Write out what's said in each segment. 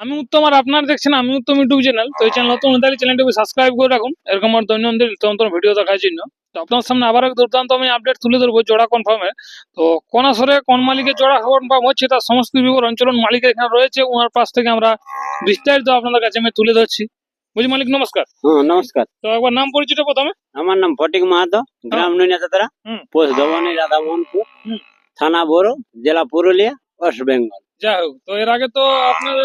আমি উত্তম আর আপনারা দেখছেন আমি উত্তম ইউটিউব চ্যানেল তো এই চ্যানেল নতুন হলে চ্যানেলটাকে সাবস্ক্রাইব করে রাখুন। এরকম আমার দৈনন্দিন নিত্য ভিডিও দেখার জন্য। তো আপনার সামনে আবার এক দুর্দান্ত আমি আপডেট তুলে ধরবো জোড়া কনফার্মে তো কোন আসরে কোন মালিকের জোড়া কনফার্ম হচ্ছে তার সমস্ত বিবরণ চলুন মালিক এখানে রয়েছে ওনার পাশ থেকে আমরা বিস্তারিত আপনাদের কাছে আমি তুলে ধরছি। বুঝি মালিক নমস্কার। হ্যাঁ নমস্কার। তো একবার নাম পরিচিত প্রথমে। আমার নাম ফটিক মাহাতো গ্রাম নৈনাতারা হুম। পোস্ট ধবনী রাধামোহনপুর। থানা বড় জেলা পুরুলিয়া ওয়েস্ট বেঙ্গল। যাই হোক তো এর আগে তো আপনার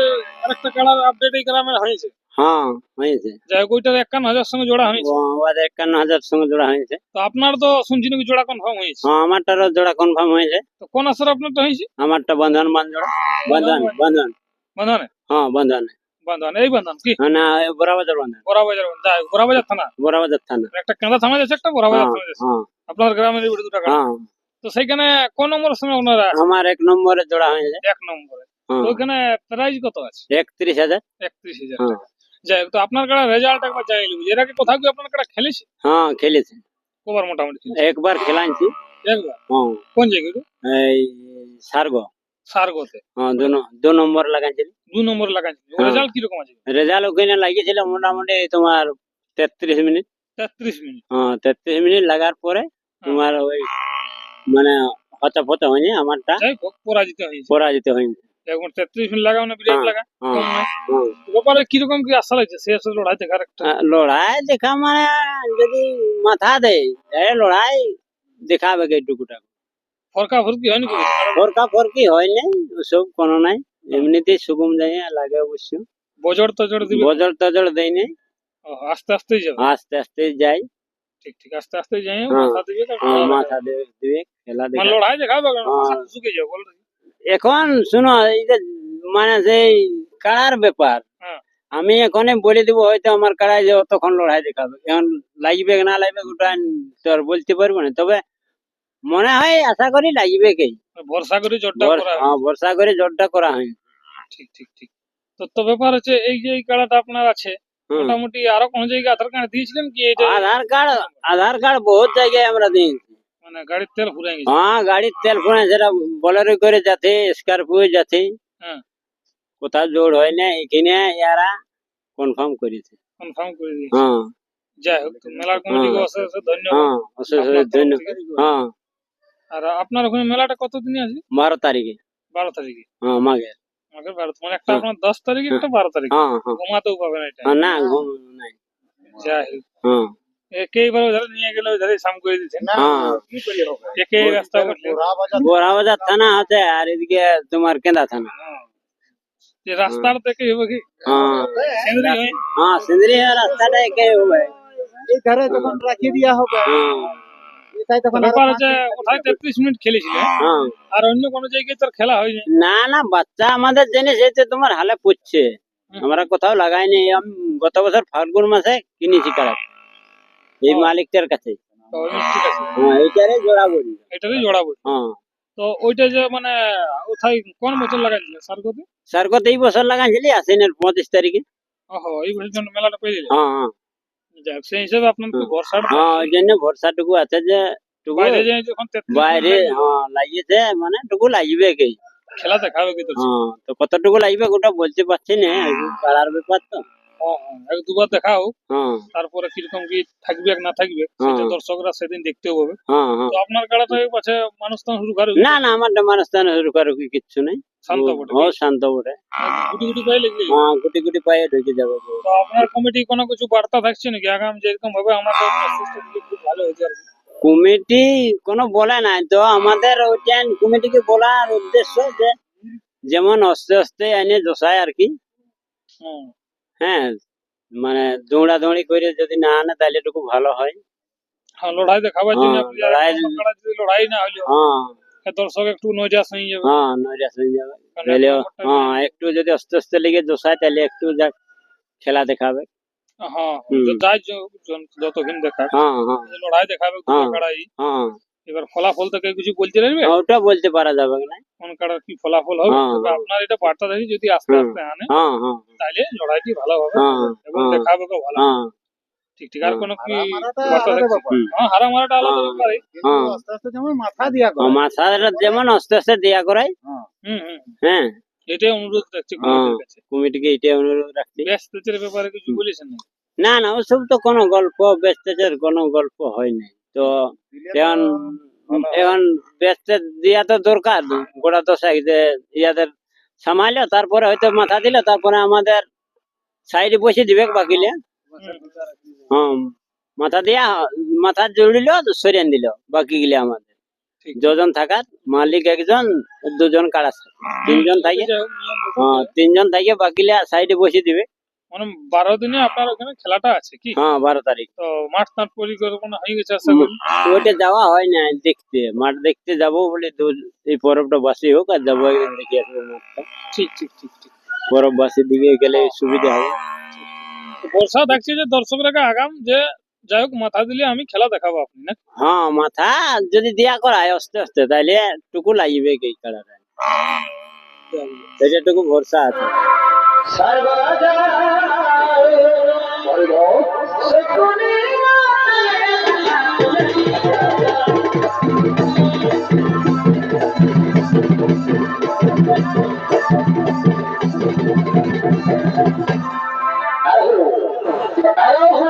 আরেকটা কালার আপডেট এই গ্রামে হয়েছে। হ্যাঁ হয়েছে। যাই হোক ওইটার একান্ন হাজার সঙ্গে জোড়া হয়েছে। ও- একান্ন হাজার সঙ্গে জোড়া হয়েছে। তো আপনার তো শুনছি নাকি জোড়া কনফার্ম হয়েছে? হ্যাঁ আমারটারও জোড়া কনফার্ম হয়েছে। তো কোন আসরে আপনারটা হয়েছে? আমারটা বন্ধন বান জোড়া বন্ধন। বন্ধন? বাঁধানে হ্যাঁ বন্ধন। বাঁধান এই বাঁধান কি? হ্যাঁ, না এই বড়াবাজার বন্ধন। বড়াবাজার যাই হোক, বড়াবাজার থানা। বড়াবাজার থানা। একটা কেঁদা থানা যাচ্ছে একটা বড়াবাজার হ্যাঁ থানা যাচ্ছে। হ্যাঁ। আপনার গ্রামের দুটা হ্যাঁ। তো সেইখানে কোন নম্বরের সঙ্গে ওনারা? আমার এক নম্বরে জোড়া হয়েছে। এক নম্বরে। হ্যাঁ। তো ওখানে প্রাইস কত আছে? একত্রিশ হাজার। একত্রিশ হাজার হ্যাঁ। যাই তো আপনার কাছে রেজাল্ট একবার চাই নিবি। এর আগে কোথাও কি আপনার কাছে খেলেছে? হ্যাঁ খেলেছে। কবার মোটামুটি একবার খেলাইছি। একবার? হ্যাঁ। কোন জায়গায়? এই সারগো। সারগোতে। হ্যাঁ দু দু নম্বর লাগাইছিল। দু নম্বর লাগাইছে হ্যাঁ। রেজাল্ট কীরকম আছে? রেজাল্ট ওখানে লাগিয়েছিল মোটামুটি তোমার তেত্রিশ মিনিট। তেত্রিশ মিনিট। হ্যাঁ তেত্রিশ মিনিট লাগার পরে তোমার ওই মানে হতা ফতা হয়নি আমারটা। পরাজিত হয়েছে। পরাজিত হয়নি। এখন তেত্রিশ মিনিট লাগা মানে ব্রেক হ্যাঁ। লাগা। হ্যাঁ, নয়। হ্যাঁ। ব্যাপারে কীরকম কি আশা লাগছে শেষ লড়াই দেখার একটা। লড়াই দেখা মানে যদি মাথা দেয় এ লড়াই দেখাবে কে টুকুটা ফরকা ফরকি হয়নি ফরকা ফরকি হয় নাই ওসব কোনো নাই। এমনিতেই সুগম যায় লাগে অবশ্য বজর তজর দিবে? বজর টজর দেয় নাই। আস্তে আস্তে যাবে। আস্তে আস্তে যাই ঠিক ঠিক আস্তে আস্তে যাই হ্যাঁ। মাথা দিবে হ্যাঁ। মাথা দেবে দিবে খেলা মানে লড়াই দেখাবে। শুকে যাবে বল এখন শুনো এই যে মানে সেই কার ব্যাপার হ্যাঁ। আমি এখনই বলে দিব হয়তো আমার কাড়ায় যে তখন লড়াই দেখাবে এখন লাগবে না লাগবে ওটা তোর বলতে পারব না তবে মনে হয় আশা করি লাগবে কি ভরসা করে জোরটা করা হয়। বর্ষা করে জোরটা করা হয় ঠিক ঠিক ঠিক তো তো ব্যাপার হচ্ছে এই যে এই কাড়াটা আপনার আছে। মোটামুটি আরও কোন জায়গায় আধার কার্ড দিয়েছিলেন কি এটা আধার কার্ড আধার কার্ড বহুত জায়গায় আমরা দিয়েছি মানে গাড়ির তেল ফুরাই গেছে হ্যাঁ গাড়ির তেল ফোনে সেটা বলেরো করে যাতে স্করপিও যাতে হ্যাঁ। কোথাও জোর হয় না এখানে ইয়ারা কনফার্ম করেছে কনফার্ম করে দিয়েছে হ্যাঁ যাই হোক তো মেলার কমিটিকে হ্যাঁ। অশেষ অশেষ ধন্যবাদ হ্যাঁ অশেষ আপনার অশেষ তরফ ধন্যবাদ থেকে। হ্যাঁ আর আপনার ওখানে মেলাটা কত দিনে আছে বারো তারিখে বারো তারিখে হ্যাঁ মাগে বারো একটা হ্যাঁ। দশ তারিখে একটা বারো তারিখে। হ্যাঁ ঘুমাতেও এটা। না ঘুম নাই। যাই হোক। হ্যাঁ একেবারে ওধারে নিয়ে গেলে ওধারে সাম করে দিচ্ছেন হ্যাঁ। একে রাস্তা করলে বোরাবাজার থানা আছে আর এদিকে তোমার কেন্দা থানা। যে রাস্তার থেকে হবে কি? হ্যাঁ। সেন্দ্রি হয়? হ্যাঁ সিন্দ্রি রাস্তাটা একে হবে এই ধারে যখন রাখি দিয়া হবে। ব্যাপার হচ্ছে ওখানে তেত্রিশ মিনিট খেলেছিল হ্যাঁ। আর অন্য কোনো জায়গায় তোর খেলা হয়নি। না না বাচ্চা আমাদের জিনিস এই তো তোমার হালে পুচ্ছে আমরা কোথাও লাগাইনি আমি গত বছর ফাল্গুন মাসে কিনেছি কারা। এই মালিকটার কাছে। তো ওই ঠিক আছে। হ্যাঁ এইটারে জোড়া বলি এটারই জড়াবো হ্যাঁ। তো ওইটা যে মানে ওথায় কোন বছর লাগাইছিল সার্গতে স্যারকত এই বছর লাগাইছিলি আসেনের পঁচিশ তারিখে। ওহো এই বছর জন্য মেলাটা পেয়ে হ্যাঁ হ্যাঁ। যাক সেই হিসেবে আপনার তো ভরসা হ্যাঁ ওই জন্য ভরসাটুকু আছে যে টুকু বাইরে যাই যখন বাইরে হ্যাঁ লাগিয়েছে মানে টুকু লাগবে কি। খেলা দেখাবে কি তো হ্যাঁ তো কতটুকু লাগবে ওটা বলতে পারছি না পাড়ার ব্যাপার তো। ও, ও, এক দুবার দেখাও। হ্যাঁ। তারপরে কীরকম কি থাকবে না থাকবে সেটা। দর্শকরা সেদিন হ্যাঁ হ্যাঁ। তো আপনার কাড়া তো পাশে মানুষ তো শুরু করে না না আমার মানুষটান রুকারুকি কিচ্ছু নেই। শান্ত বটে। ও শান্ত বটে। গুটি গুটি পাই লাগলে হ্যাঁ গুটি গুটি পায়ে ঢুকে যাবে। তো আপনার কমিটি কোনো কিছু বার্তা থাকছে নাকি? আগাম যেরকম ভাবে আমাদের খুব ভালো হয়েছে আর কমিটি কোনো বলে নাই। তো আমাদের ওইটা কমিটিকে বলার উদ্দেশ্য যে যেমন আস্তে আস্তে এনে দোষায় আর কি। হ্যাঁ। মানে দৌড়া দৌড়ি করে যদি না আনে তাহলে একটু ভালো হয়। হ্যাঁ লড়াই দেখাবার জন্য হ্যাঁ, লড়াই- লড়াই না হলে হ্যাঁ। দর্শক একটু নজাস হয়ে যাবে হ্যাঁ নৈরাশ হয়ে যাবে তাহলে হ্যাঁ একটু যদি আস্তে আস্তে লেগে দোষায় তাহলে একটু যা খেলা দেখাবে। হ্যাঁ য- যতক্ষণ দেখা হ্যাঁ হ্যাঁ। লড়াই দেখাবে কোন হ্যাঁ। হ্যাঁ। এবার ফলাফল থেকে কিছু বলতে পারবে? ওটা বলতে পারা যাবে না। কোন কাড়ার কি ফলাফল হবে? হ্যাঁ, তবে হ্যাঁ। আপনার এটা বার্তা দেখি যদি আস্তে আস্তে আনে হ্যাঁ হ্যাঁ। তাহলে লড়াইটি ভালো হবে হ্যাঁ এবং হ্যাঁ। দেখাবে ভালো। হ্যাঁ। ঠিক ঠিক। আর হ্যাঁ। কোনো কি হারামারাটা বার্তা আলাদা দেখছি? ব্যাপার। হ্যাঁ হারা মারাটা আলাদা হ্যাঁ। ব্যাপারে হ্যাঁ। আস্তে আস্তে যেমন মাথা দিয়া করে। মাথাটা যেমন আস্তে আস্তে দেয়া করাই। হুম হুম হ্যাঁ। এটাই অনুরোধ রাখছি হ্যাঁ। কমিটিকে এটাই অনুরোধ রাখছি। ব্যাস ব্যাপারে কিছু বলেছেন না। না না ওসব তো কোনো গল্প ব্যস্তের কোনো গল্প হয় নাই। তো এখন এখন ব্যস্ত দিয়া তো দরকার। গোড়া দশাই যে ইয়াদের সামাইলো তারপরে হয়তো মাথা দিল তারপরে আমাদের সাইডে বসে দিবে বাকিলে। হ্যাঁ মাথা দিয়া মাথা জড়িল সরিয়ে দিল বাকি গিলে আমাদের। যজন থাকার মালিক একজন দুজন কারা তিনজন থাকে। হ্যাঁ তিনজন থাকে বাকিলে সাইডে বসে দিবে। মানে বারো দিনে আপনার ওখানে খেলাটা আছে কি? হ্যাঁ বারো তারিখ। তো মাঠ টাট পরিকল্পনা হয়ে গেছে আশা করি ওইটা যাওয়া হয় না দেখতে। মাঠ দেখতে যাব বলে এই পরবটা বাসি হোক আর যাব একদিন দেখে আসব মাঠটা। ঠিক ঠিক ঠিক ঠিক। পরব বাসির দিকে গেলে সুবিধা হবে। তো থাকছে দেখছি যে দর্শকরা আগাম যে যাই হোক মাথা দিলে আমি খেলা দেখাবো আপনি না হ্যাঁ মাথা যদি দিয়া করায় আস্তে আস্তে তাহলে টুকু লাগবে কি কালারে সেটাটুকু ভরসা আছে